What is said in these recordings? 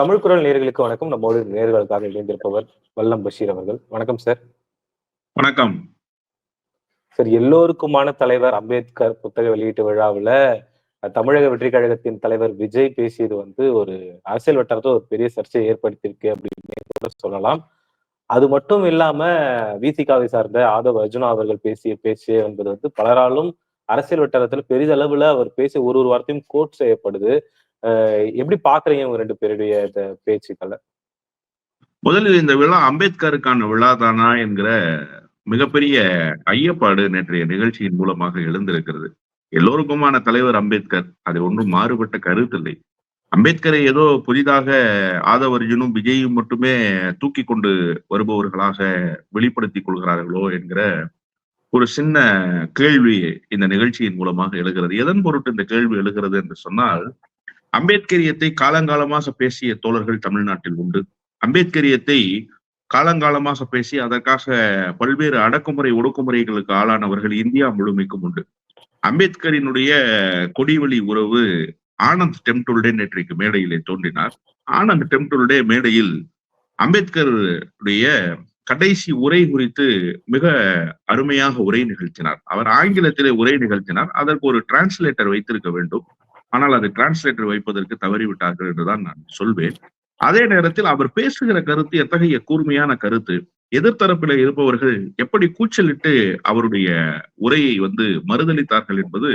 தமிழ் குரல் நேர்களுக்கு வணக்கம். நம்மோடு நேர்களுக்காக இணைந்திருப்பவர் வல்லம் பஷீர் அவர்கள். வணக்கம் சார். வணக்கம். சார் எல்லோருக்குமான தலைவர் அம்பேத்கர் புத்தக வெளியீட்டு விழாவில் தமிழக வெற்றி கழகத்தின் தலைவர் விஜய் பேசியது வந்து ஒரு அரசியல் வட்டாரத்தை ஒரு பெரிய சர்ச்சையை ஏற்படுத்தியிருக்கு அப்படின்னு கூட சொல்லலாம். அது மட்டும் இல்லாம விசிகாவை சார்ந்த ஆதவ் அர்ஜுனா அவர்கள் பேசிய பேச்சு என்பது வந்து பலராலும் அரசியல் வட்டாரத்துல பெரிதளவுல அவர் பேசிய ஒரு ஒரு வார்த்தையும் கோட் செய்யப்படுது. எப்படி பாக்குறீங்க உங்க ரெண்டு பேருடைய இந்த பேச்சுக்களை? முதலில் இந்த விழா அம்பேத்கருக்கான விழா தானா என்கிற மிகப்பெரிய ஐயப்பாடு நேற்றைய நிகழ்ச்சியின் மூலமாக எழுந்திருக்கிறது. எல்லோருக்குமான தலைவர் அம்பேத்கர் அது ஒன்றும் மாறுபட்ட கருத்தில்லை அம்பேத்கரை ஏதோ புதிதாக ஆதவர்ஜுனும் விஜயும் மட்டுமே தூக்கி கொண்டு வருபவர்களாக வெளிப்படுத்திக் கொள்கிறார்களோ என்கிற ஒரு சின்ன கேள்வி இந்த நிகழ்ச்சியின் மூலமாக எழுகிறது. எதன் பொருட்டு இந்த கேள்வி எழுகிறது என்று சொன்னால் அம்பேத்கரியத்தை காலங்காலமாக பேசிய தோழர்கள் தமிழ்நாட்டில் உண்டு. அம்பேத்கரியத்தை காலங்காலமாக பேசி அதற்காக பல்வேறு அடக்குமுறை ஒடுக்குமுறைகளுக்கு ஆளானவர்கள் இந்தியா முழுமைக்கும் உண்டு. அம்பேத்கரினுடைய கொடிவழி உறவு ஆனந்த் டெம்டுல்டே நேற்றைக்கு மேடையிலே தோன்றினார். ஆனந்த் டெம்டுல்டே மேடையில் அம்பேத்கருடைய கடைசி உரை குறித்து மிக அருமையாக உரை நிகழ்த்தினார். அவர் ஆங்கிலத்திலே உரை நிகழ்த்தினார். அதற்கு ஒரு டிரான்ஸ்லேட்டர் வைத்திருக்க வேண்டும். ஆனால் அது டிரான்ஸ்லேட்டர் வைப்பதற்கு தவறிவிட்டார்கள் என்றுதான் நான் சொல்வேன். அதே நேரத்தில் அவர் பேசுகிற கருத்து எத்தகைய கூர்மையான கருத்து எதிர்த்தரப்பில் இருப்பவர்கள் எப்படி கூச்சலிட்டு அவருடைய உரையை வந்து மறுதளித்தார்கள் என்பது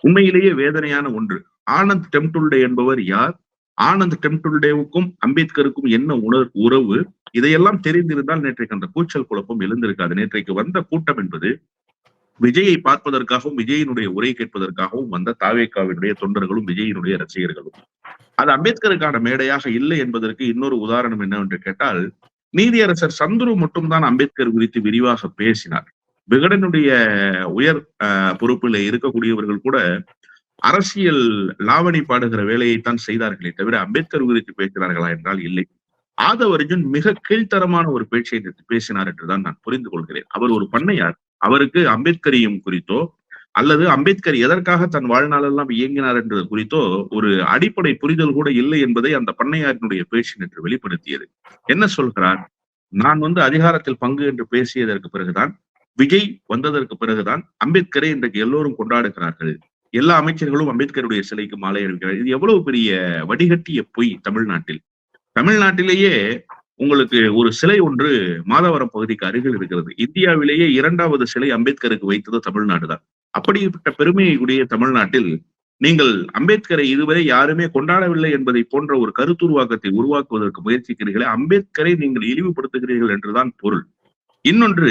உண்மையிலேயே வேதனையான ஒன்று. ஆனந்த் டெம்டுல்டே என்பவர் யார்? ஆனந்த் டெம்டுல்டேவுக்கும் அம்பேத்கருக்கும் என்ன உணர் உறவு? இதையெல்லாம் தெரிந்திருந்தால் நேற்றைக்கு அந்த கூச்சல் குழப்பம் எழுந்திருக்காது. நேற்றைக்கு வந்த கூட்டம் என்பது விஜயை பார்ப்பதற்காகவும் விஜயினுடைய உரை கேட்பதற்காகவும் வந்த தாவேக்காவினுடைய தொண்டர்களும் விஜயினுடைய ரசிகர்களும். அது அம்பேத்கருக்கான மேடையாக இல்லை என்பதற்கு இன்னொரு உதாரணம் என்னவென்று கேட்டால் நீதியரசர் சந்துரு மட்டும்தான் அம்பேத்கர் குறித்து விரிவாக பேசினார். விகடனுடைய உயர் பொறுப்பில் இருக்கக்கூடியவர்கள் கூட அரசியல் லாவணி பாடுகிற வேலையைத்தான் செய்தார்களே தவிர அம்பேத்கர் குறித்து பேசினார்களா என்றால் இல்லை. ஆதவ அர்ஜுன் மிக கீழ்த்தரமான ஒரு பேச்சை பேசினார் என்றுதான் நான் புரிந்து கொள்கிறேன். அவர் ஒரு பண்ணையார். அவருக்கு அம்பேத்கரையும் குறித்தோ அல்லது அம்பேத்கர் எதற்காக தன் வாழ்நாளெல்லாம் இயங்கினார் என்பது குறித்தோ ஒரு அடிப்படை புரிதல் கூட இல்லை என்பதை அந்த பண்ணையாரினுடைய பேச்சு நேற்று வெளிப்படுத்தியது. என்ன சொல்கிறார்? நான் வந்து அதிகாரத்தில் பங்கு என்று பேசியதற்கு பிறகுதான் விஜய் வந்ததற்கு பிறகுதான் அம்பேத்கரை இன்றைக்கு எல்லோரும் கொண்டாடுகிறார்கள். எல்லா அமைச்சர்களும் அம்பேத்கருடைய சிலைக்கு மாலை அணிவிக்கிறார் இது எவ்வளவு பெரிய வடிகட்டிய பொய் தமிழ்நாட்டில். தமிழ்நாட்டிலேயே உங்களுக்கு ஒரு சிலை ஒன்று மாதவரம் பகுதிக்கு அருகில் இருக்கிறது. இந்தியாவிலேயே இரண்டாவது சிலை அம்பேத்கருக்கு வைத்தது தமிழ்நாடு தான் அப்படிப்பட்ட பெருமையுடைய தமிழ்நாட்டில் நீங்கள் அம்பேத்கரை இதுவரை யாருமே கொண்டாடவில்லை என்பதை போன்ற ஒரு கருத்துருவாக்கத்தை உருவாக்குவதற்கு முயற்சிக்கிறீர்களே அம்பேத்கரை நீங்கள் இழிவுபடுத்துகிறீர்கள் என்றுதான் பொருள். இன்னொன்று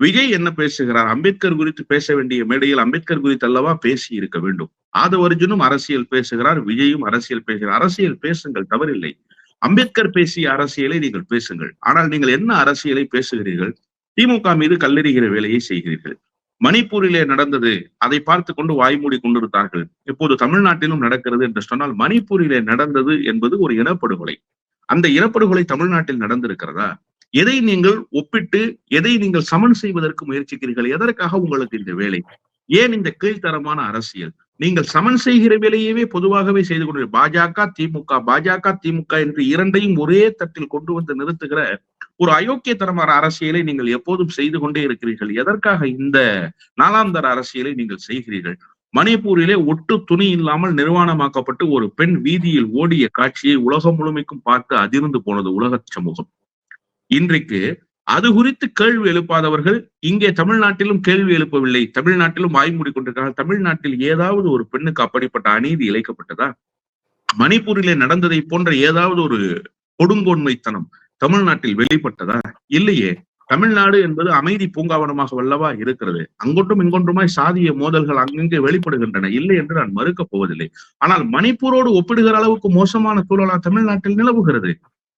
விஜய் என்ன பேசுகிறார்? அம்பேத்கர் குறித்து பேச வேண்டிய மேடையில் அம்பேத்கர் குறித்து அல்லவா பேசி இருக்க வேண்டும்? ஆதவர்ஜுனும் அரசியல் பேசுகிறார் விஜயும் அரசியல் பேசுகிறார். அரசியல் பேசுங்கள் தவறில்லை. அம்பேத்கர் பேசிய அரசியலை நீங்கள் பேசுங்கள். ஆனால் நீங்கள் என்ன அரசியலை பேசுகிறீர்கள்? திமுக மீது கல்லெறிகிற வேலையை செய்கிறீர்கள். மணிப்பூரிலே நடந்தது அதை பார்த்து கொண்டு வாய்மூடி கொண்டிருந்தார்கள். இப்போது தமிழ்நாட்டிலும் நடக்கிறது என்று சொன்னால் மணிப்பூரிலே நடந்தது என்பது ஒரு இனப்படுகொலை. அந்த இனப்படுகொலை தமிழ்நாட்டில் நடந்திருக்கிறதா? எதை நீங்கள் ஒப்பிட்டு எதை நீங்கள் சமன் செய்வதற்கு முயற்சிக்கிறீர்கள்? எதற்காக உங்களுக்கு இந்த வேலை? ஏன் இந்த கீழ்த்தரமான அரசியல்? நீங்கள் சமன் செய்கிற வேலையவே பொதுவாகவே செய்து கொண்டு பாஜக திமுக பாஜக திமுக என்று இரண்டையும் ஒரே தட்டில் கொண்டு வந்து நிறுத்துகிற ஒரு அயோக்கியத்தனமான அரசியலை நீங்கள் எப்போதும் செய்து கொண்டே இருக்கிறீர்கள். எதற்காக இந்த நாலாம் தர அரசியலை நீங்கள் செய்கிறீர்கள்? மணிப்பூரிலே ஒட்டு துணி இல்லாமல் நிர்வாணமாக்கப்பட்டு ஒரு பெண் வீதியில் ஓடிய காட்சியை உலகம் முழுமைக்கும் பார்த்து அதிர்ந்து போனது உலக சமூகம். இன்றைக்கு அது குறித்து கேள்வி எழுப்பாதவர்கள் இங்கே தமிழ்நாட்டிலும் கேள்வி எழுப்பவில்லை. தமிழ்நாட்டிலும் வாய்மூடி கொண்டிருக்கிறார்கள். தமிழ்நாட்டில் ஏதாவது ஒரு பெண்ணுக்கு அப்படிப்பட்ட அநீதி இழைக்கப்பட்டதா? மணிப்பூரிலே நடந்ததை போன்ற ஏதாவது ஒரு கொடுங்கோன்மைத்தனம் தமிழ்நாட்டில் வெளிப்பட்டதா? இல்லையே. தமிழ்நாடு என்பது அமைதி பூங்காவனமாக வல்லவா இருக்கிறது. அங்கொன்றும் இங்கொன்றுமாய் சாதிய மோதல்கள் அங்கங்கே வெளிப்படுகின்றன. இல்லை என்று நான் மறுக்கப் போவதில்லை. ஆனால் மணிப்பூரோடு ஒப்பிடுகிற அளவுக்கு மோசமான சூழலா தமிழ்நாட்டில் நிலவுகிறது.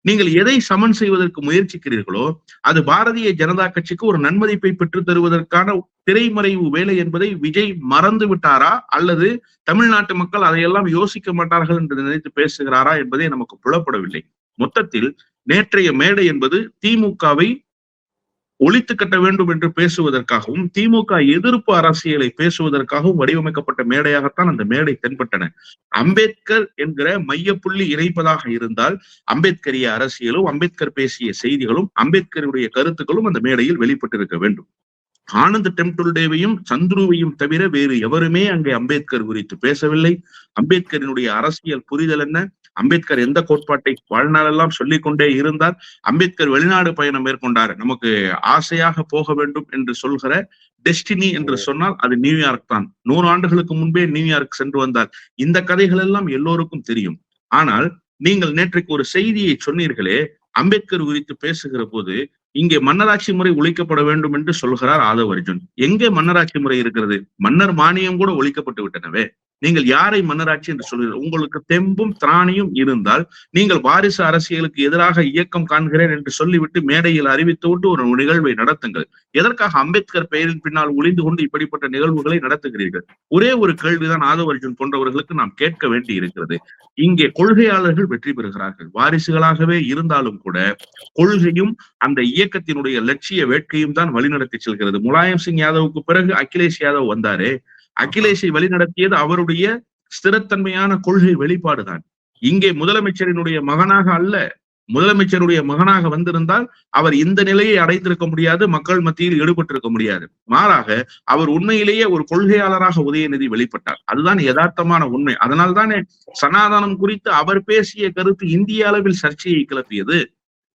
நீங்கள் எதை சமன் செய்வதற்கு முயற்சிக்கிறீர்களோ அது பாரதிய ஜனதா கட்சிக்கு ஒரு நன்மதிப்பை பெற்று தருவதற்கான திரைமறைவு வேலை என்பதை விஜய் மறந்து விட்டாரா? அல்லது தமிழ்நாட்டு மக்கள் அதையெல்லாம் யோசிக்க மாட்டார்கள் என்று நினைத்து பேசுகிறாரா என்பதை நமக்கு புலப்படவில்லை. மொத்தத்தில் நேற்றைய மேடை என்பது திமுகவை ஒழித்து கட்ட வேண்டும் என்று பேசுவதற்காகவும் திமுக எதிர்ப்பு அரசியலை பேசுவதற்காகவும் வடிவமைக்கப்பட்ட மேடையாகத்தான் அந்த மேடை தென்பட்டன. அம்பேத்கர் என்கிற மையப்புள்ளி இணைப்பதாக இருந்தால் அம்பேத்கரிய அரசியலும் அம்பேத்கர் பேசிய செய்திகளும் அம்பேத்கருடைய கருத்துக்களும் அந்த மேடையில் வெளிப்பட்டிருக்க வேண்டும். ஆனந்த் டெம்டுல்டேவையும் சந்துருவையும் தவிர வேறு எவருமே அங்கே அம்பேத்கர் குறித்து பேசவில்லை. அம்பேத்கரினுடைய அரசியல் புரிதல் என்ன? அம்பேத்கர் எந்த கோட்பாட்டை வாழ்நாளெல்லாம் சொல்லிக் கொண்டே இருந்தார்? அம்பேத்கர் வெளிநாடு பயணம் மேற்கொண்டார். நமக்கு ஆசையாக போக வேண்டும் என்று சொல்கிற டெஸ்டினி என்று சொன்னால் அது நியூயார்க் தான். நூறு ஆண்டுகளுக்கு முன்பே நியூயார்க் சென்று வந்தார். இந்த கதைகள் எல்லாம் எல்லோருக்கும் தெரியும். ஆனால் நீங்கள் நேற்றைக்கு ஒரு செய்தியை சொன்னீர்களே அம்பேத்கர் குறித்து பேசுகிற போது இங்கே மன்னராட்சி முறை ஒழிக்கப்பட வேண்டும் என்று சொல்கிறார் ஆதவ அர்ஜுன். எங்கே மன்னராட்சி முறை இருக்கிறது? மன்னர் மானியம் கூட ஒழிக்கப்பட்டு விட்டனவே. நீங்கள் யாரை மன்னராட்சி என்று சொல்கிறீர்கள்? உங்களுக்கு தெம்பும் திராணியும் இருந்தால் நீங்கள் வாரிசு அரசியலுக்கு எதிராக இயக்கம் காண்கிறேன் என்று சொல்லிவிட்டு மேடையில் அறிவித்துவிட்டு ஒரு நிகழ்வை நடத்துங்கள். எதற்காக அம்பேத்கர் பெயரின் பின்னால் ஒளிந்து கொண்டு இப்படிப்பட்ட நிகழ்வுகளை நடத்துகிறீர்கள்? ஒரே ஒரு கேள்விதான் ஆதவ அர்ஜுன் போன்றவர்களுக்கு நாம் கேட்க வேண்டி இருக்கிறது. இங்கே கொள்கையாளர்கள் வெற்றி பெறுகிறார்கள். வாரிசுகளாகவே இருந்தாலும் கூட கொள்கையும் அந்த இயக்கத்தினுடைய லட்சிய வேட்கையும் தான் வழிநடத்தி செல்கிறது. முலாயம் சிங் யாதவுக்கு பிறகு அகிலேஷ் யாதவ் வந்தாரே. அகிலேஷை வழிநடத்தியது அவருடைய ஸ்திரத்தன்மையான கொள்கை வெளிப்பாடுதான். இங்கே முதலமைச்சரினுடைய மகனாக அல்ல முதலமைச்சருடைய மகனாக வந்திருந்தால் அவர் இந்த நிலையை அடைந்திருக்க முடியாது மக்கள் மத்தியில் ஈடுபட்டிருக்க முடியாது. மாறாக அவர் உண்மையிலேயே ஒரு கொள்கையாளராக உதயநிதி வெளிப்பட்டார். அதுதான் யதார்த்தமான உண்மை. அதனால்தானே சனாதனம் குறித்து அவர் பேசிய கருத்து இந்திய அளவில் சர்ச்சையை கிளப்பியது.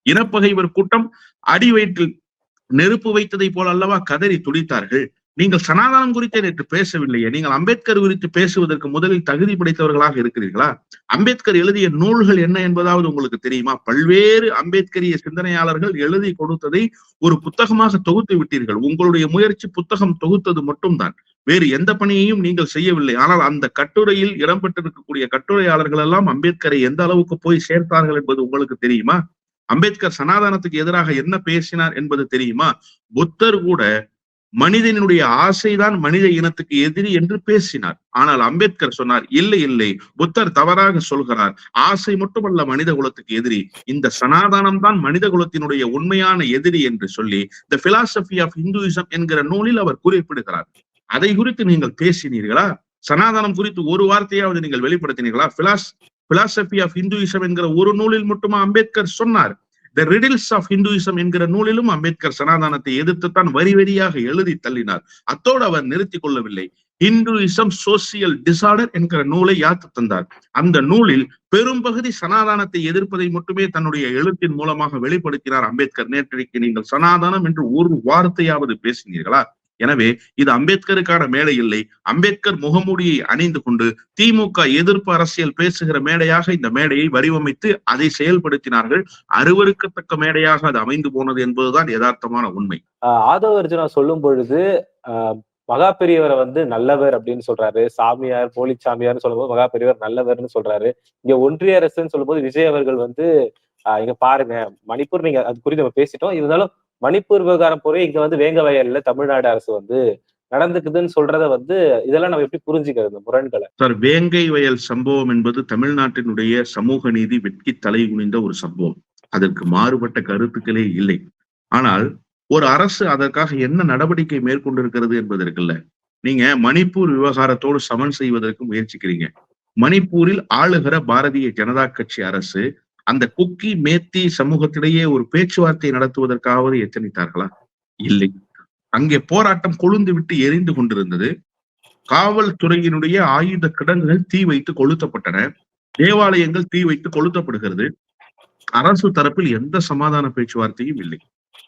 இனப்பகைவர் கூட்டம் அடி வயிற்றில் நெருப்பு வைத்ததை போல அல்லவா கதறி துடித்தார்கள். நீங்கள் சனாதனம் குறித்து நேற்று பேசவில்லையே நீங்கள் அம்பேத்கர் குறித்து பேசுவதற்கு முதலில் தகுதி படைத்தவர்களாக இருக்கிறீர்களா? அம்பேத்கர் எழுதிய நூல்கள் என்ன என்பதாவது உங்களுக்கு தெரியுமா? பல்வேறு அம்பேத்கரிய சிந்தனையாளர்கள் எழுதி கொடுத்ததை ஒரு புத்தகமாக தொகுத்து விட்டீர்கள். உங்களுடைய முயற்சி புத்தகம் தொகுத்தது மட்டும்தான். வேறு எந்த பணியையும் நீங்கள் செய்யவில்லை. ஆனால் அந்த கட்டுரையில் இடம்பெற்றிருக்கக்கூடிய கட்டுரையாளர்கள் எல்லாம் அம்பேத்கரை எந்த அளவுக்கு போய் சேர்த்தார்கள் என்பது உங்களுக்கு தெரியுமா? அம்பேத்கர் சனாதனத்துக்கு எதிராக என்ன பேசினார் என்பது தெரியுமா? புத்தர் கூட மனிதனுடைய ஆசைதான் மனித இனத்துக்கு எதிரி என்று பேசினார். ஆனால் அம்பேத்கர் சொன்னார் இல்லை இல்லை புத்தர் தவறாக சொல்கிறார். ஆசை மட்டுமல்ல மனித குலத்துக்கு எதிரி. இந்த சனாதானம் தான் மனித குலத்தினுடைய உண்மையான எதிரி என்று சொல்லி த பிலாசபி ஆஃப் இந்துயிசம் என்கிற நூலில் அவர் குறிப்பிடுகிறார். அதை குறித்து நீங்கள் பேசினீர்களா? சனாதனம் குறித்து ஒரு வார்த்தையாவது நீங்கள் வெளிப்படுத்தினீர்களா? பிலாஸ் பிலாசபி ஆஃப் இந்துயிசம் என்கிற ஒரு நூலில் மட்டுமா அம்பேத்கர் சொன்னார்? த ரிடில்ஸ் ஆஃப் ஹிந்துவிசம் என்கிற நூலிலும் அம்பேத்கர் சனாதனத்தை எதிர்த்துத்தான் வரி வரியாக எழுதி தள்ளினார். அத்தோடு அவர் நிறுத்திக் கொள்ளவில்லை. ஹிந்துயிசம் சோசியல் டிசார்டர் என்கிற நூலை யாத்து தந்தார். அந்த நூலில் பெரும்பகுதி சனாதானத்தை எதிர்ப்பதை மட்டுமே தன்னுடைய எழுத்தின் மூலமாக வெளிப்படுத்தினார் அம்பேத்கர். நேற்றைக்கு நீங்கள் சனாதானம் என்று ஒரு வார்த்தையாவது பேசினீர்களா? எனவே இது அம்பேத்கருக்கான மேடை இல்லை. அம்பேத்கர் முகமூடியை அணிந்து கொண்டு திமுக எதிர்ப்பு அரசியல் பேசுகிற மேடையாக இந்த மேடையை வடிவமைத்து அதை செயல்படுத்தினார்கள். அருவருக்கத்தக்க மேடையாக அது அமைந்து போனது என்பதுதான் யதார்த்தமான உண்மை. ஆதவ அர்ஜுனா சொல்லும் பொழுது மகா பெரியவரை வந்து நல்லவர் அப்படின்னு சொல்றாரு. சாமியார் போலி சாமியார்னு சொல்லும்போது மகா பெரியவர் நல்லவர்னு சொல்றாரு. இங்க ஒன்றிய அரசுன்னு சொல்லும்போது விஜய் அவர்கள் வந்து இங்க பாருங்க மணிப்பூர் நீங்க அது குறித்து நம்ம பேசிட்டோம். இருந்தாலும் மணிப்பூர் விவகாரம் போறே இங்க வந்து வேங்க வயல்ல தமிழ்நாடு அரசு வந்து நடந்துக்குதுன்னு சொல்றத வந்து இதெல்லாம் நம்ம எப்படி புரிஞ்சுக்கிறது முரண்களை? சார் வேங்கை வயல் சம்பவம் என்பது தமிழ்நாட்டினுடைய சமூக நீதி வெட்கி தலை குனிந்த ஒரு சம்பவம். அதற்கு மாறுபட்ட கருத்துக்களே இல்லை. ஆனால் ஒரு அரசு அதற்காக என்ன நடவடிக்கை மேற்கொண்டிருக்கிறது என்பது இருக்குல்ல நீங்க மணிப்பூர் விவகாரத்தோடு சமன் செய்வதற்கு முயற்சிக்கிறீங்க. மணிப்பூரில் ஆளுகிற பாரதிய ஜனதா கட்சி அரசு அந்த குக்கி மேத்தி சமூகத்திடையே ஒரு பேச்சுவார்த்தை நடத்துவதற்காவது எச்சரித்தார்களா? இல்லை. அங்கே போராட்டம் கொழுந்து விட்டு எரிந்து கொண்டிருந்தது. காவல்துறையினுடைய ஆயுத கிடங்குகள் தீ வைத்து கொளுத்தப்பட்டன. தேவாலயங்கள் தீ வைத்து கொளுத்தப்படுகிறது. அரசு தரப்பில் எந்த சமாதான பேச்சுவார்த்தையும் இல்லை.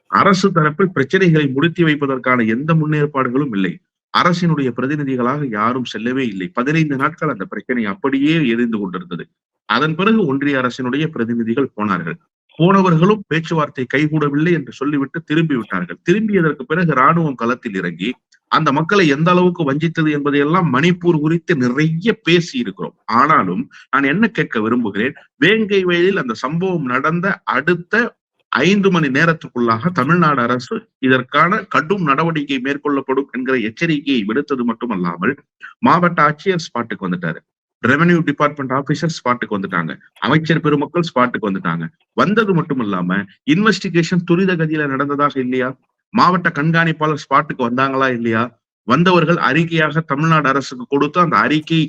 அரசு தரப்பில் பிரச்சனைகளை முடித்தி வைப்பதற்கான எந்த முன்னேற்பாடுகளும் இல்லை. அரசினுடைய பிரதிநிதிகளாக யாரும் செல்லவே இல்லை. பதினைந்து நாட்கள் அந்த பிரச்சனை அப்படியே எரிந்து கொண்டிருந்தது. அதன் பிறகு ஒன்றிய அரசினுடைய பிரதிநிதிகள் போனார்கள். போனவர்களும் பேச்சுவார்த்தை கைகூடவில்லை என்று சொல்லிவிட்டு திரும்பி விட்டார்கள் திரும்பியதற்கு பிறகு ராணுவம் களத்தில் இறங்கி அந்த மக்களை எந்த அளவுக்கு வஞ்சித்தது என்பதையெல்லாம் மணிப்பூர் குறித்து நிறைய பேசி இருக்கிறோம் ஆனாலும் நான் என்ன கேட்க விரும்புகிறேன் வேங்கை வயலில் அந்த சம்பவம் நடந்த அடுத்த ஐந்து மணி நேரத்துக்குள்ளாக தமிழ்நாடு அரசு இதற்கான கடும் நடவடிக்கை மேற்கொள்ளப்படும் என்கிற எச்சரிக்கையை விடுத்தது மட்டுமல்லாமல் மாவட்ட ஆட்சியர் ஸ்பாட்டுக்கு வந்துட்டாரு. ரெவன்யூ டிபார்ட்மெண்ட் ஆபீசர் ஸ்பாட்டுக்கு வந்துட்டாங்க. அமைச்சர் பெருமக்கள் ஸ்பாட்டுக்கு வந்துட்டாங்க. வந்தது மட்டும் இல்லாம இன்வெஸ்டிகேஷன் துரித கதியில நடந்ததாக இல்லையா? மாவட்ட கண்காணிப்பாளர் ஸ்பாட்டுக்கு வந்தாங்களா இல்லையா? வந்தவர்கள் அறிக்கையாக தமிழ்நாடு அரசுக்கு கொடுத்து அந்த அறிக்கை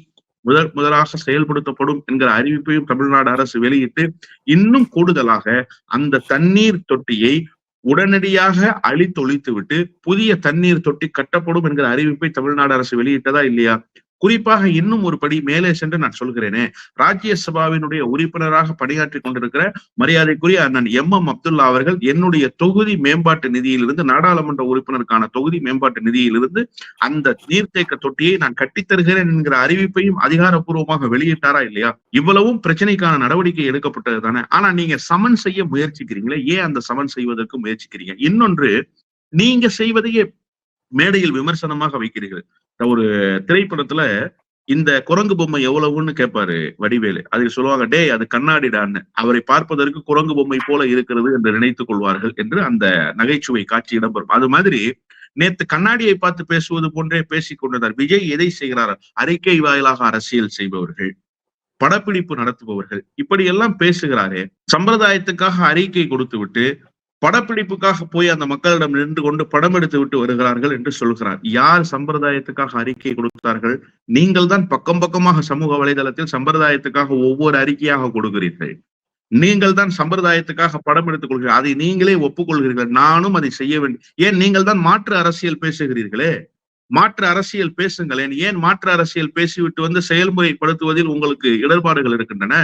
முதல் முதலாக செயல்படுத்தப்படும் என்கிற அறிவிப்பையும் தமிழ்நாடு அரசு வெளியிட்டு இன்னும் கூடுதலாக அந்த தண்ணீர் தொட்டியை உடனடியாக அழித்தொழித்து விட்டு புதிய தண்ணீர் தொட்டி கட்டப்படும் என்கிற அறிவிப்பை தமிழ்நாடு அரசு வெளியிட்டதா இல்லையா? குறிப்பாக இன்னும் ஒரு படி மேலே சென்று நான் சொல்கிறேனே ராஜ்யசபாவினுடைய உறுப்பினராக பணியாற்றி கொண்டிருக்கிற மரியாதைக்குரிய அண்ணன் எம் எம் அப்துல்லா அவர்கள் என்னுடைய தொகுதி மேம்பாட்டு நிதியிலிருந்து நாடாளுமன்ற உறுப்பினருக்கான தொகுதி மேம்பாட்டு நிதியிலிருந்து அந்த நீர்த்தேக்க தொட்டியை நான் கட்டித்தருகிறேன் என்கிற அறிவிப்பையும் அதிகாரப்பூர்வமாக வெளியிட்டாரா இல்லையா? இவ்வளவும் பிரச்சனைக்கான நடவடிக்கை எடுக்கப்பட்டது தானே. ஆனா நீங்க சமன் செய்ய முயற்சிக்கிறீங்களே ஏன் அந்த சமன் செய்வதற்கு முயற்சிக்கிறீங்க? இன்னொன்று நீங்க செய்வதையே மேடையில் விமர்சனமாக வைக்கிறீர்கள். ஒரு திரைப்படத்துல இந்த குரங்கு பொம்மை எவ்வளவுன்னு கேட்பாரு வடிவேலு. அதில் சொல்லுவாங்க டே அது கண்ணாடிடான்னு. அவரை பார்ப்பதற்கு குரங்கு பொம்மை போல இருக்கிறது என்று நினைத்துக் கொள்வார்கள் என்று அந்த நகைச்சுவை காட்சி இடம்பெறும். அது மாதிரி நேத்து கண்ணாடியை பார்த்து பேசுவது போன்றே பேசிக் கொண்டிருந்தார் விஜய் எதை செய்கிறார்? அறிக்கை வாயிலாக அரசியல் செய்பவர்கள் படப்பிடிப்பு நடத்துபவர்கள் இப்படி எல்லாம் பேசுகிறாரே. சம்பிரதாயத்துக்காக அறிக்கை கொடுத்து விட்டு படப்பிடிப்புக்காக போய் அந்த மக்களிடம் நின்று கொண்டு படம் எடுத்து விட்டு வருகிறார்கள் என்று சொல்கிறார். யார் சம்பிரதாயத்துக்காக அறிக்கை கொடுத்தார்கள்? நீங்கள் தான் பக்கம் பக்கமாக சமூக வலைதளத்தில் சம்பிரதாயத்துக்காக ஒவ்வொரு அறிக்கையாக கொடுக்கிறீர்கள். நீங்கள் தான் சம்பிரதாயத்துக்காக படம் எடுத்துக் கொள்கிறீர்கள். அதை நீங்களே ஒப்புக்கொள்கிறீர்கள். நானும் அதை செய்ய வேண்டும் ஏன் நீங்கள் தான் மாற்று அரசியல் பேசுகிறீர்களே? மாற்று அரசியல் பேசுங்களேன் ஏன் மாற்று அரசியல் பேசிவிட்டு வந்து செயல்முறைப்படுத்துவதில் உங்களுக்கு இடர்பாடுகள் இருக்கின்றன?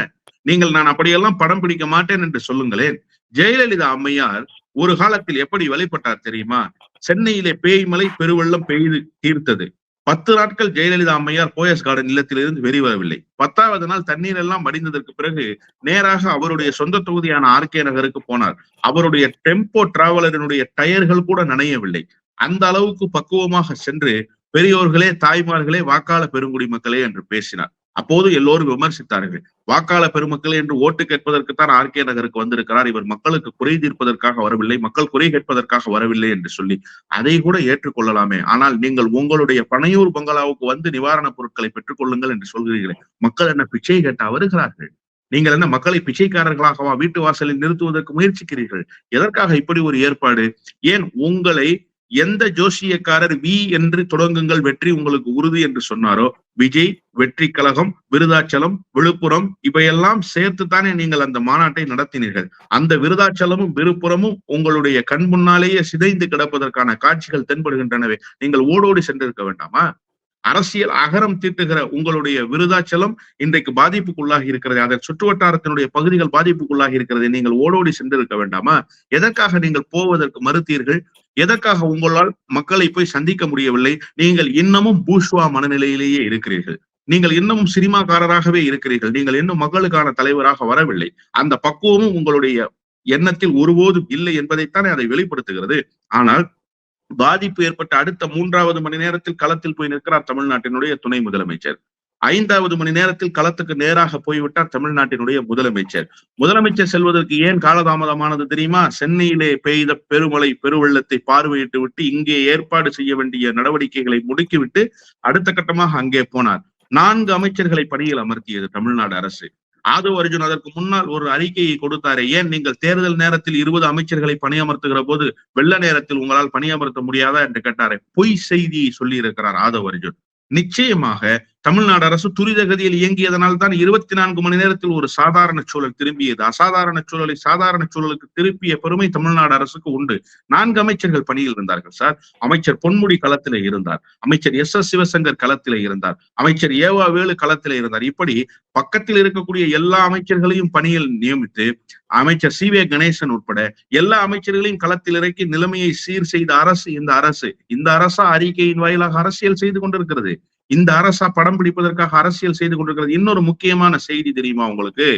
நீங்கள் நான் அப்படியெல்லாம் படம் பிடிக்க மாட்டேன் என்று சொல்லுங்களேன். ஜெயலலிதா அம்மையார் ஒரு காலத்தில் எப்படி வழிபட்டார் தெரியுமா? சென்னையிலே பேய்மலை பெருவெள்ளம் பெய்து தீர்த்தது. பத்து நாட்கள் ஜெயலலிதா அம்மையார் போயஸ் கார்டன் இல்லத்திலிருந்து வெளிவரவில்லை. பத்தாவது நாள் தண்ணீர் எல்லாம் மடிந்ததற்கு பிறகு நேராக அவருடைய சொந்த தொகுதியான ஆர்கே நகருக்கு போனார். அவருடைய டெம்போ டிராவலரினுடைய டயர்கள் கூட நனையவில்லை. அந்த அளவுக்கு பக்குவமாக சென்று பெரியோர்களே தாய்மார்களே வாக்காள பெருங்குடி மக்களே என்று பேசினார். அப்போது எல்லோரும் விமர்சித்தார்கள். வாக்காள பெருமக்களை என்று ஓட்டு கேட்பதற்குத்தான் ஆர்கே நகருக்கு வந்திருக்கிறார். இவர் மக்களுக்கு குறை தீர்ப்பதற்காக வரவில்லை. மக்கள் குறை கேட்பதற்காக வரவில்லை என்று சொல்லி அதை கூட ஏற்றுக்கொள்ளலாமே. ஆனால் நீங்கள் உங்களுடைய பனையூர் பங்களாவுக்கு வந்து நிவாரணப் பொருட்களை பெற்றுக் கொள்ளுங்கள் என்று சொல்கிறீர்களே. மக்கள் என்ன பிச்சை கேட்டா வருகிறார்கள்? நீங்கள் என்ன மக்களை பிச்சைக்காரர்களாகவா வீட்டு வாசலில் நிறுத்துவதற்கு முயற்சிக்கிறீர்கள்? எதற்காக இப்படி ஒரு ஏற்பாடு? ஏன் உங்களை எந்த ஜோசியக்காரர் வி என்று தொடங்குங்கள் வெற்றி உங்களுக்கு உறுதி என்று சொன்னாரோ விஜய் வெற்றி கழகம் விருதாச்சலம் விழுப்புரம் இவையெல்லாம் சேர்த்துத்தானே நீங்கள் அந்த மாநாட்டை நடத்தினீர்கள். அந்த விருதாச்சலமும் விழுப்புரமும் உங்களுடைய கண் முன்னாலேயே சிதைந்து கிடப்பதற்கான காட்சிகள் தென்படுகின்றனவே. நீங்கள் ஓடோடி சென்றிருக்க வேண்டாமா? அரசியல் அகரம் தீட்டுகிற உங்களுடைய விருதாச்சலம் இன்றைக்கு பாதிப்புக்குள்ளாகி இருக்கிறது. அதன் சுற்று வட்டாரத்தினுடைய பகுதிகள் பாதிப்புக்குள்ளாகி இருக்கிறது நீங்கள் ஓடோடி சென்றிருக்க வேண்டாமா? எதற்காக நீங்கள் போவதற்கு மறுத்தீர்கள்? எதற்காக உங்களால் மக்களை போய் சந்திக்க முடியவில்லை? நீங்கள் இன்னமும் பூஷ்வா மனநிலையிலேயே இருக்கிறீர்கள். நீங்கள் இன்னமும் சினிமாக்காரராகவே இருக்கிறீர்கள். நீங்கள் இன்னும் மக்களுக்கான தலைவராக வரவில்லை. அந்த பக்குவமும் உங்களுடைய எண்ணத்தில் ஒருபோதும் இல்லை என்பதைத்தானே அதை வெளிப்படுத்துகிறது. ஆனால் பாதிப்பு ஏற்பட்ட அடுத்த மூன்றாவது மணி நேரத்தில் களத்தில் போய் நிற்கிறார் தமிழ்நாட்டினுடைய துணை முதலமைச்சர். ஐந்தாவது மணி நேரத்தில் களத்துக்கு நேராக போய்விட்டார் தமிழ்நாட்டினுடைய முதலமைச்சர். முதலமைச்சர் செல்வதற்கு ஏன் காலதாமதமானது தெரியுமா? சென்னையிலே பெய்த பெருமழை பெருவெள்ளத்தை பார்வையிட்டு விட்டு இங்கே ஏற்பாடு செய்ய வேண்டிய நடவடிக்கைகளை முடுக்கிவிட்டு அடுத்த கட்டமாக அங்கே போனார். நான்கு அமைச்சர்களை பணியில் அமர்த்தியது தமிழ்நாடு அரசு. ஆதவ் அர்ஜுன் அதற்கு முன்னால் ஒரு அறிக்கையை கொடுத்தாரே ஏன் நீங்கள் தேர்தல் நேரத்தில் இருபது அமைச்சர்களை பணியமர்த்துகிற போது வெள்ள நேரத்தில் உங்களால் பணியமர்த்த முடியாதா? என்று கேட்டாரே. பொய் செய்தியை சொல்லி இருக்கிறார் ஆதவ் அர்ஜுன். நிச்சயமாக தமிழ்நாடு அரசு துரித கதியில் இயங்கியதனால் தான் இருபத்தி நான்கு மணி நேரத்தில் ஒரு சாதாரண சூழல் திரும்பியது. அசாதாரண சூழலை சாதாரண சூழலுக்கு திருப்பிய பெருமை தமிழ்நாடு அரசுக்கு உண்டு. நான்கு அமைச்சர்கள் பணியில் இருந்தார்கள் சார். அமைச்சர் பொன்முடி களத்திலே இருந்தார். அமைச்சர் எஸ் எஸ் சிவசங்கர் களத்திலே இருந்தார். அமைச்சர் ஏவா வேலு களத்திலே இருந்தார். இப்படி பக்கத்தில் இருக்கக்கூடிய எல்லா அமைச்சர்களையும் பணியில் நியமித்து அமைச்சர் சி வே கணேசன் உட்பட எல்லா அமைச்சர்களையும் களத்தில் இறக்கி நிலைமையை சீர் செய்த அரசு இந்த அரசு. இந்த அரசா அறிக்கையின் வாயிலாக அரசியல் செய்து கொண்டிருக்கிறது. இந்த அரசா படம் பிடிப்பதற்காக அரசியல் செய்து கொண்டிருக்கிறது. இன்னொரு முக்கியமான செய்தி தெரியுமா உங்களுக்கு?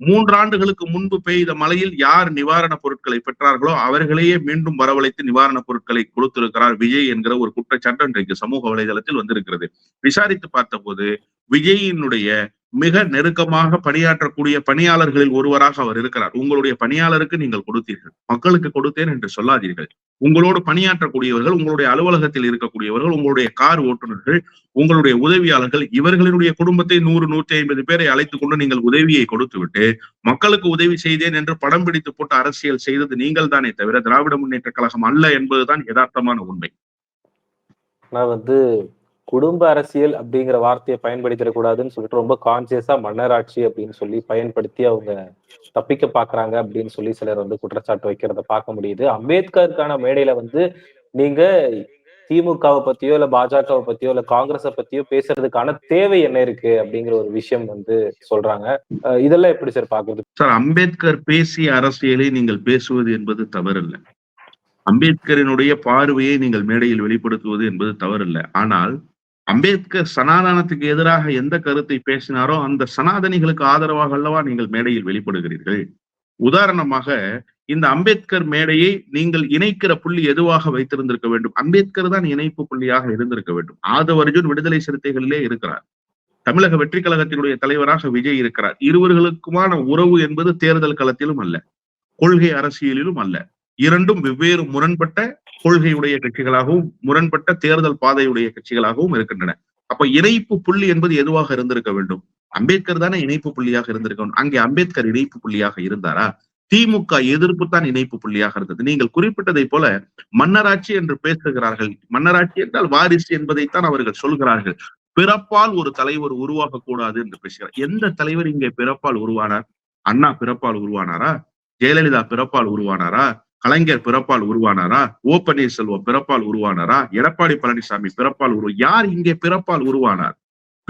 மூன்றாண்டுகளுக்கு முன்பு பெய்த மழையில் யார் நிவாரணப் பொருட்களை பெற்றார்களோ அவர்களையே மீண்டும் வரவழைத்து நிவாரணப் பொருட்களை கொடுத்திருக்கிறார் விஜய் என்கிற ஒரு குற்றச்சாட்டு இன்றைக்கு சமூக வலைதளத்தில் வந்திருக்கிறது. விசாரித்து பார்த்தபோது விஜயினுடைய மிக நெருக்கமாக பணியாற்றக்கூடிய பணியாளர்களில் ஒருவராக அவர் இருக்கிறார். உங்களுடைய பணியாளருக்கு நீங்கள் கொடுத்தீர்கள். மக்களுக்கு கொடுத்தேன் என்று சொல்லாதீர்கள். உங்களோடு பணியாற்றக்கூடியவர்கள் உங்களுடைய அலுவலகத்தில் இருக்கக்கூடியவர்கள் உங்களுடைய கார் ஓட்டுநர்கள் உங்களுடைய உதவியாளர்கள் இவர்களுடைய குடும்பத்தை நூறு நூத்தி ஐம்பது பேரை அழைத்துக் கொண்டு நீங்கள் உதவியை கொடுத்துவிட்டு மக்களுக்கு உதவி செய்தேன் என்று படம் பிடித்து போட்டு அரசியல் செய்தது நீங்கள் தானே தவிர திராவிட முன்னேற்ற கழகம் அல்ல என்பதுதான் யதார்த்தமான உண்மை. நான் வந்து குடும்ப அரசியல் அப்படிங்கிற வார்த்தையை பயன்படுத்திடக்கூடாதுன்னு சொல்லிட்டு ரொம்ப கான்சியஸா மன்னராட்சி அப்படின்னு சொல்லி பயன்படுத்தி அவங்க தப்பிக்க பாக்குறாங்க அப்படின்னு சொல்லி சிலர் வந்து குற்றச்சாட்டு வைக்கிறத பார்க்க முடியுது. அம்பேத்கருக்கான மேடையில வந்து நீங்க திமுகவை பத்தியோ இல்ல பாஜகவை பத்தியோ இல்ல காங்கிரஸை பத்தியோ பேசுறதுக்கான தேவை என்ன இருக்கு அப்படிங்கிற ஒரு விஷயம் வந்து சொல்றாங்க. அஹ் இதெல்லாம் எப்படி சார் பாக்குறது சார் அம்பேத்கர் பேசிய அரசியலை நீங்கள் பேசுவது என்பது தவறல்ல. அம்பேத்கரினுடைய பார்வையை நீங்கள் மேடையில் வெளிப்படுத்துவது என்பது தவறல்ல. ஆனால் அம்பேத்கர் சனாதனத்துக்கு எதிராக எந்த கருத்தை பேசினாரோ அந்த சனாதனிகளுக்கு ஆதரவாக அல்லவா நீங்கள் மேடையில் வெளிப்படுகிறீர்கள். உதாரணமாக இந்த அம்பேத்கர் மேடையை நீங்கள் இணைக்கிற புள்ளி எதுவாக வைத்திருந்திருக்க வேண்டும்? அம்பேத்கர் தான் இணைப்பு புள்ளியாக இருந்திருக்க வேண்டும். ஆதவ அர்ஜுன் விடுதலை சிறுத்தைகளிலே இருக்கிறார். தமிழக வெற்றி கழகத்தினுடைய தலைவராக விஜய் இருக்கிறார். இருவர்களுக்குமான உறவு என்பது தேர்தல் களத்திலும் அல்ல கொள்கை அரசியலிலும் அல்ல. இரண்டும் வெவ்வேறு முரண்பட்ட கொள்கையுடைய கட்சிகளாகவும் முரண்பட்ட தேர்தல் பாதையுடைய கட்சிகளாகவும் இருக்கின்றன. அப்ப இணைப்பு புள்ளி என்பது எதுவாக இருந்திருக்க வேண்டும்? அம்பேத்கர் தானே இணைப்பு புள்ளியாக இருந்திருக்கணும். அங்கே அம்பேத்கர் இணைப்பு புள்ளியாக இருந்தாரா? திமுக எதிர்ப்பு தான் இணைப்பு புள்ளியாக இருந்தது. நீங்கள் குறிப்பிட்டதை போல மன்னராட்சி என்று பேசுகிறார்கள். மன்னராட்சி என்றால் வாரிசு என்பதைத்தான் அவர்கள் சொல்கிறார்கள். பிறப்பால் ஒரு தலைவர் உருவாக கூடாது என்று பேசுகிறார். எந்த தலைவர் இங்கே பிறப்பால் உருவானார்? அண்ணா பிறப்பால் உருவானாரா? ஜெயலலிதா பிறப்பால் உருவானாரா? கலைஞர் பிறப்பால் உருவானாரா? ஓ பன்னீர்செல்வம் பிறப்பால் உருவானாரா? எடப்பாடி பழனிசாமி பிறப்பால் உருவ யார் இங்கே பிறப்பால் உருவானார்?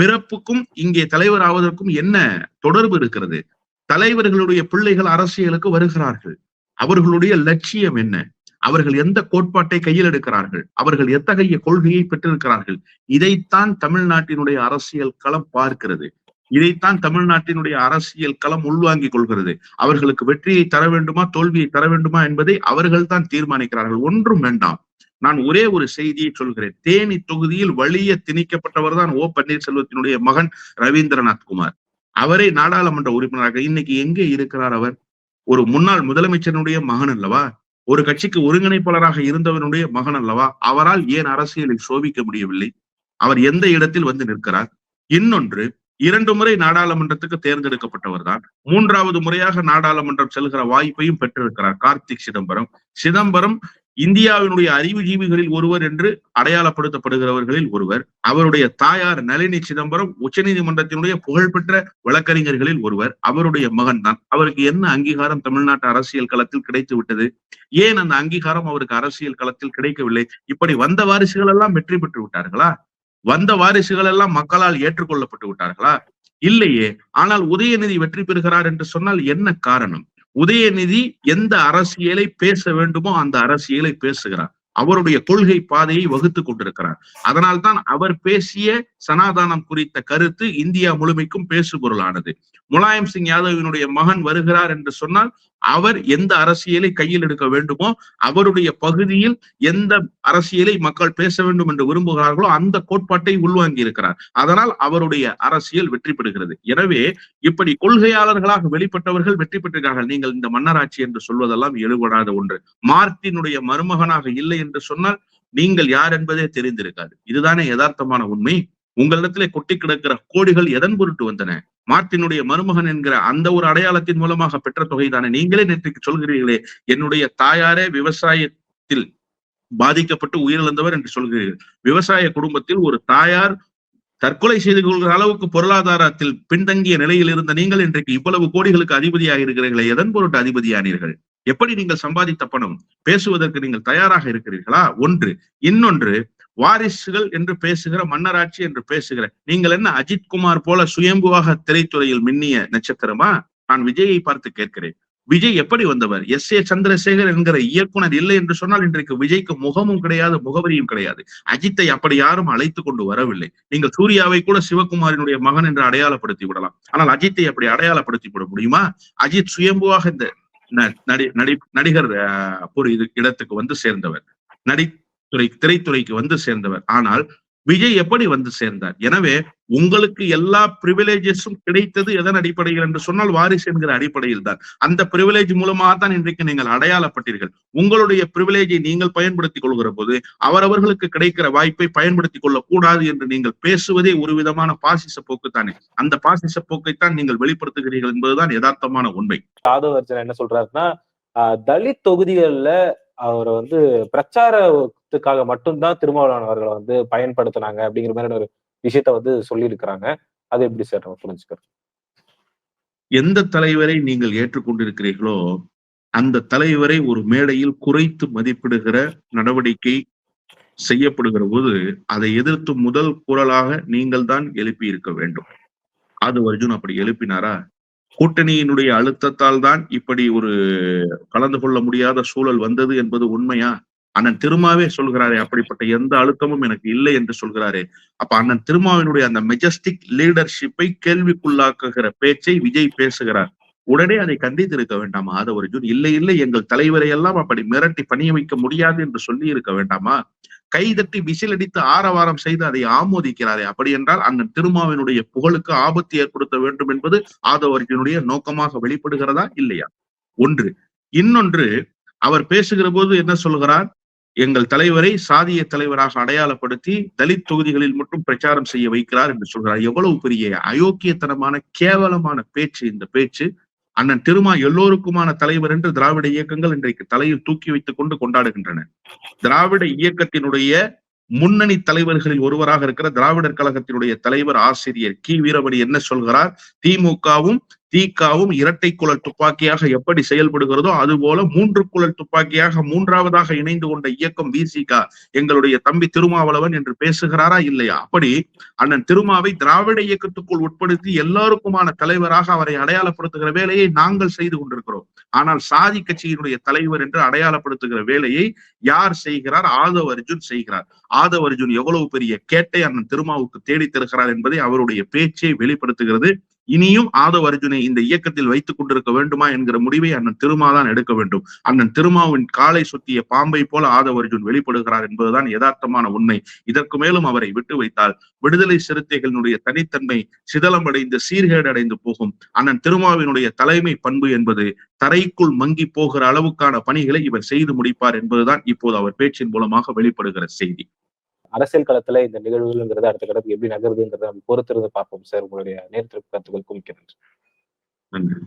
பிறப்புக்கும் இங்கே தலைவர் ஆவதற்கும் என்ன தொடர்பு இருக்கிறது? தலைவர்களுடைய பிள்ளைகள் அரசியலுக்கு வருகிறார்கள். அவர்களுடைய லட்சியம் என்ன? அவர்கள் எந்த கோட்பாட்டை கையில் எடுக்கிறார்கள்? அவர்கள் எத்தகைய கொள்கையை பெற்றிருக்கிறார்கள்? இதைத்தான் தமிழ்நாட்டினுடைய அரசியல் களம் பார்க்கிறது. இதைத்தான் தமிழ்நாட்டினுடைய அரசியல் களம் உள்வாங்கிக் கொள்கிறது. அவர்களுக்கு வெற்றியை தர வேண்டுமா தோல்வியை தர வேண்டுமா என்பதை அவர்கள் தான் தீர்மானிக்கிறார்கள். ஒன்றும் வேண்டாம். நான் ஒரே ஒரு செய்தியை சொல்கிறேன். தேனி தொகுதியில் வலிய திணிக்கப்பட்டவர் தான் ஓ பன்னீர்செல்வத்தினுடைய மகன் ரவீந்திரநாத் குமார். அவரே நாடாளுமன்ற உறுப்பினராக இன்னைக்கு எங்கே இருக்கிறார் அவர்? ஒரு முன்னாள் முதலமைச்சரனுடைய மகன் அல்லவா? ஒரு கட்சிக்கு ஒருங்கிணைப்பாளராக இருந்தவனுடைய மகன் அல்லவா? அவரால் ஏன் அரசியலில் சோபிக்க முடியவில்லை? அவர் எந்த இடத்தில் வந்து நிற்கிறார்? இன்னொன்று இரண்டு முறை நாடாளுமன்றத்துக்கு தேர்ந்தெடுக்கப்பட்டவர் தான் மூன்றாவது முறையாக நாடாளுமன்றம் செல்கிற வாய்ப்பையும் பெற்றிருக்கிறார் கார்த்திக் சிதம்பரம். சிதம்பரம் இந்தியாவினுடைய அறிவுஜீவிகளில் ஒருவர் என்று அடையாளப்படுத்தப்படுகிறவர்களில் ஒருவர். அவருடைய தாயார் நளினி சிதம்பரம் உச்சநீதிமன்றத்தினுடைய புகழ்பெற்ற வழக்கறிஞர்களில் ஒருவர். அவருடைய மகன் தான் அவருக்கு என்ன அங்கீகாரம் தமிழ்நாட்டு அரசியல் களத்தில் கிடைத்து விட்டது? ஏன் அந்த அங்கீகாரம் அவருக்கு அரசியல் களத்தில் கிடைக்கவில்லை? இப்படி வந்த வாரிசுகள் எல்லாம் வெற்றி பெற்று விட்டார்களா? வந்த வாரிசுகள் எல்லாம் மக்களால் ஏற்றுக்கொள்ளப்பட்டு விட்டார்களா? இல்லையே. ஆனால் உதயநிதி வெற்றி பெறுகிறார் என்று சொன்னால் என்ன காரணம்? உதயநிதி எந்த அரசியலை பேச வேண்டுமோ அந்த அரசியலை பேசுகிறார். அவருடைய கொள்கை பாதையை வகுத்து கொண்டிருக்கிறார். அதனால்தான் அவர் பேசிய சனாதானம் குறித்த கருத்து இந்தியா முழுமைக்கும் பேசுபொருளானது. முலாயம் சிங் யாதவினுடைய மகன் வருகிறார் என்று சொன்னால் அவர் எந்த அரசியலை கையில் எடுக்க வேண்டுமோ அவருடைய பகுதியில் எந்த அரசியலை மக்கள் பேச வேண்டும் என்று விரும்புகிறார்களோ அந்த கோட்பாட்டை உள்வாங்கி இருக்கிறார். அதனால் அவருடைய அரசியல் வெற்றி பெறுகிறது. எனவே இப்படி கொள்கையாளர்களாக வெளிப்பட்டவர்கள் வெற்றி பெற்றிருக்கிறார்கள். நீங்கள் இந்த மன்னராட்சி என்று சொல்வதெல்லாம் எழுபடாத ஒன்று. மார்த்தினுடைய மருமகனாக இல்லை என்று சொன்னால் நீங்கள் யார் என்பதே தெரிந்திருக்காது. இதுதானே யதார்த்தமான உண்மை. உங்களிடத்திலே கொட்டி கிடக்கிற கோடிகள் எதன் பொருட்டு வந்தன? மார்ட்டினுடைய மருமகன் என்கிற அந்த ஒரு அடையாளத்தின் மூலமாக பெற்ற தொகை தானே நீங்களே நேற்றுக்கு சொல்கிறீர்களே என்னுடைய தாயாரே விவசாயத்தில் பாதிக்கப்பட்டு உயிரிழந்தவர் என்று சொல்கிறீர்கள். விவசாய குடும்பத்தில் ஒரு தாயார் தற்கொலை செய்து கொள்கிற அளவுக்கு பொருளாதாரத்தில் பின்தங்கிய நிலையில் இருந்த நீங்கள் இன்றைக்கு இவ்வளவு கோடிகளுக்கு அதிபதியாக இருக்கிறீர்களே எதன் பொருட்டு அதிபதியானீர்கள்? எப்படி நீங்கள் சம்பாதித்த பணம்? பேசுவதற்கு நீங்கள் தயாராக இருக்கிறீர்களா? ஒன்று. இன்னொன்று வாரிசுகள் என்று பேசுகிற மன்னராட்சி என்று பேசுகிற. நீங்கள் என்ன அஜித் குமார் போல சுயம்புவாக திரைத்துறையில் மின்னிய நட்சத்திரமா? நான் விஜயை பார்த்து கேட்கிறேன். விஜய் எப்படி வந்தவர்? எஸ். ஏ. சந்திரசேகர் என்கிற இயக்குனர் இல்லை என்று சொன்னால் இன்றைக்கு விஜய்க்கு முகமும் கிடையாது முகவரியும் கிடையாது. அஜித்தை அப்படி யாரும் அழைத்து கொண்டு வரவில்லை. நீங்கள் சூர்யாவை கூட சிவகுமாரினுடைய மகன் என்று அடையாளப்படுத்தி விடலாம். ஆனால் அஜித்தை அப்படி அடையாளப்படுத்தி விட முடியுமா? அஜித் சுயம்புவாக இந்த நடி நடி நடிகர் ஒரு இது இடத்துக்கு வந்து சேர்ந்தவர். துறை திரைத்துறைக்கு வந்து சேர்ந்தவர். ஆனால் விஜய் எப்படி வந்து சேர்ந்தார்? எனவே உங்களுக்கு எல்லா பிரிவிலேஜஸும் கிடைத்தது எதன் அடிப்படையில் என்று சொன்னால் வாரிசு என்கிற அடிப்படையில் தான். அந்த பிரிவிலேஜ் மூலமாக தான் இன்றைக்கு நீங்கள் அடையாளப்பட்டீர்கள். உங்களுடைய பிரிவிலேஜை நீங்கள் பயன்படுத்திக் கொள்கிற போது அவரவர்களுக்கு கிடைக்கிற வாய்ப்பை பயன்படுத்திக் கொள்ளக்கூடாது என்று நீங்கள் பேசுவதே ஒரு விதமான பாசிச போக்கு தானே. அந்த பாசிச போக்கைத்தான் நீங்கள் வெளிப்படுத்துகிறீர்கள் என்பதுதான் யதார்த்தமான உண்மை. ஆதவ என்ன சொல்றாருன்னா தலித் தொகுதிகள்ல அவரை வந்து பிரச்சாரத்துக்காக மட்டும்தான் திருமாவளவன் அவர்களை வந்து பயன்படுத்தினாங்க அப்படிங்கிற மாதிரி ஒரு விஷயத்த வந்து சொல்லியிருக்கிறாங்க. அது எப்படி சார் நம்ம புரிஞ்சுக்கிறது எந்த தலைவரை நீங்கள் ஏற்றுக்கொண்டிருக்கிறீர்களோ அந்த தலைவரை ஒரு மேடையில் குறைத்து மதிப்பிடுகிற நடவடிக்கை செய்யப்படுகிற போது அதை எதிர்த்து முதல் குரலாக நீங்கள் தான் எழுப்பி இருக்க வேண்டும். அது அர்ஜுன் அப்படி எழுப்பினாரா? கூட்டணியினுடைய அழுத்தத்தால் தான் இப்படி ஒரு கலந்து கொள்ள முடியாத சூழல் வந்தது என்பது உண்மையா? அண்ணன் திருமாவே சொல்கிறாரே அப்படிப்பட்ட எந்த அழுத்தமும் எனக்கு இல்லை என்று சொல்கிறாரே. அப்ப அண்ணன் திருமாவினுடைய அந்த மெஜஸ்டிக் லீடர்ஷிப்பை கேள்விக்குள்ளாக்குகிற பேச்சை விஜய் பேசுகிறார். உடனே அதை கண்டித்திருக்க வேண்டாமா? ஆதவ அர்ஜுன் இல்லை இல்லை எங்கள் தலைவரை எல்லாம் அப்படி மிரட்டி பணிய வைக்க முடியாது என்று சொல்லி இருக்க வேண்டாமா? கைதட்டி விசிலடித்து ஆரவாரம் செய்து அதை ஆமோதிக்கிறாரே அப்படி என்றால் அண்ணன் திருமாவினுடைய புகழுக்கு ஆபத்து ஏற்படுத்த வேண்டும் என்பது ஆதவ அர்ஜுனுடைய நோக்கமாக வெளிப்படுகிறதா? இல்லையா? ஒன்று. இன்னொன்று அவர் பேசுகிற போது என்ன சொல்கிறார்? எங்கள் தலைவரை சாதிய தலைவராக அடையாளப்படுத்தி தலித் தொகுதிகளில் மட்டும் பிரச்சாரம் செய்ய வைக்கிறார் என்று சொல்கிறார். எவ்வளவு பெரிய அயோக்கியத்தனமான கேவலமான பேச்சு இந்த பேச்சு. அண்ணன் திருமா எல்லோருக்குமான தலைவர் என்று திராவிட இயக்கங்கள் இன்றைக்கு தலையில் தூக்கி வைத்துக் கொண்டு கொண்டாடுகின்றன. திராவிட இயக்கத்தினுடைய முன்னணி தலைவர்களில் ஒருவராக இருக்கிற திராவிடர் கழகத்தினுடைய தலைவர் ஆசிரியர் கி. வீரமணி என்ன சொல்கிறார்? திமுகவும் தீக்காவும் இரட்டை குழல் துப்பாக்கியாக எப்படி செயல்படுகிறதோ அதுபோல மூன்று குழல் துப்பாக்கியாக மூன்றாவதாக இணைந்து கொண்ட இயக்கம் விசிகா எங்களுடைய தம்பி திருமாவளவன் என்று பேசுகிறாரா இல்லையா? அப்படி அண்ணன் திருமாவை திராவிட இயக்கத்துக்குள் உட்படுத்தி எல்லாருக்குமான தலைவராக அவரை அடையாளப்படுத்துகிற வேலையை நாங்கள் செய்து கொண்டிருக்கிறோம். ஆனால் சாதி கட்சியினுடைய தலைவர் என்று அடையாளப்படுத்துகிற வேலையை யார் செய்கிறார்? ஆதவ் அர்ஜுன் செய்கிறார். ஆதவ் அர்ஜுன் எவ்வளவு பெரிய கேட்டை அண்ணன் திருமாவுக்கு தேடி தருகிறார் என்பதை அவருடைய பேச்சை வெளிப்படுத்துகிறது. இனியும் ஆதவ அர்ஜுனை இந்த இயக்கத்தில் வைத்துக் கொண்டிருக்க வேண்டுமா என்கிற முடிவை அண்ணன் திருமா தான் எடுக்க வேண்டும். அண்ணன் திருமாவின் காலை சுத்திய பாம்பை போல ஆதவ அர்ஜுன் வெளிப்படுகிறார் என்பதுதான் யதார்த்தமான உண்மை. இதற்கு மேலும் அவரை விட்டு வைத்தால் விடுதலை சிறுத்தைகளினுடைய தனித்தன்மை சிதலமடைந்து சீர்கேடு அடைந்து போகும். அண்ணன் திருமாவினுடைய தலைமை பண்பு என்பது தரைக்குள் மங்கி போகிற அளவுக்கான பணிகளை இவர் செய்து முடிப்பார் என்பதுதான் இப்போது அவர் பேச்சின் மூலமாக வெளிப்படுகிற செய்தி. அரசியல் களத்துல இந்த நிகழ்வுகள்ங்கிறது அடுத்த கட்டத்துக்கு எப்படி நகருதுங்கிறத பொறுத்திருந்து பார்ப்போம் சார். உங்களுடைய நேரத்திற்கு கருத்துக்கள் குவிக்கிறேன் நன்றி.